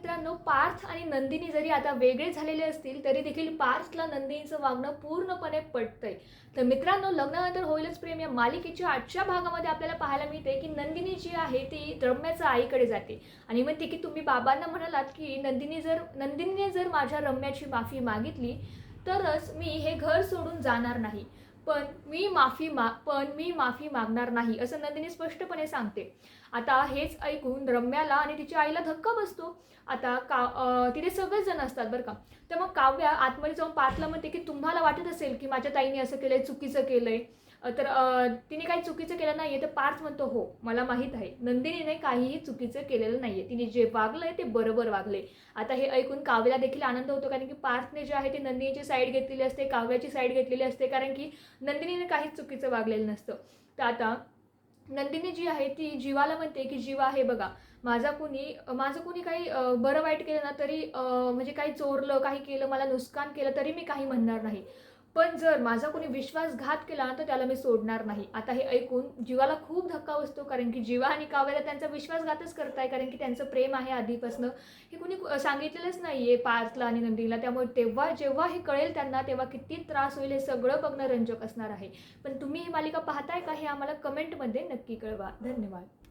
मित्रांनो पार्थ आणि नंदिनी जरी आता वेगळे झालेले असतील तरी देखील पार्थला नंदिनीचं वागणं पूर्णपणे पटतंय. तर मित्रांनो लग्नानंतर होईलच प्रेम या मालिकेच्या आजच्या भागामध्ये आपल्याला पाहायला मिळते की नंदिनी जी आहे ती रम्याच्या आईकडे जाते. आणि म्हणते की तुम्ही बाबांना म्हणालात की नंदिनी जर नंदिनीने जर माझ्या रम्याची माफी मागितली तरच मी हे घर सोडून जाणार नाही. पण मी माफी मा पण मी माफी मागणार नाही असं नंदिनी स्पष्टपणे सांगते. आता हेच ऐकून रम्याला आणि तिच्या आईला धक्का बसतो. आता का तिथे सगळेच जण असतात बरं का. तर मग काव्या आतमध्ये जाऊन पार्थला म्हणते की तुम्हाला वाटत असेल की माझ्या ताईने असं केलंय चुकीचं केलंय. आहे तर तिने काही चुकीचं केलं नाही आहे तर पार्थ म्हणतो हो मला माहीत आहे. नंदिनीने काहीही चुकीचं केलेलं नाही आहे तिने जे वागलंय ते बरोबर वागले आता हे ऐकून काव्याला देखील आनंद होतो कारण की पार्थने जे आहे ते नंदिनीची साईड घेतलेली असते काव्याची साईड घेतलेली असते कारण की नंदिनीने काहीच चुकीचं वागलेलं नसतं. तर आता नंदिनी जी आहे ती जीवाला म्हणते की जीवा आहे बघा माझा कुणी माझं कुणी काही बरं वाईट केलं ना तरी म्हणजे काही चोरलं काही केलं मला नुकसान केलं तरी मी काही म्हणणार नाही. पण जर माझा कोणी विश्वासघात केला तर त्याला मी सोडणार नाही. आता हे ऐकून जीवाला खूप धक्का बसतो कारण की जीवा आणि काव्याला त्यांचा विश्वासघातच करताय कारण की त्यांचं प्रेम आहे आधीपासनं. हे कुणी सांगितलेलंच नाही आहे पार्थला आणि नंदीला. त्यामुळे तेव्हा जेव्हा हे कळेल त्यांना तेव्हा किती त्रास होईल हे सगळं बघणं रंजक असणार आहे. पण तुम्ही ही मालिका पाहताय का हे आम्हाला कमेंटमध्ये नक्की कळवा. धन्यवाद.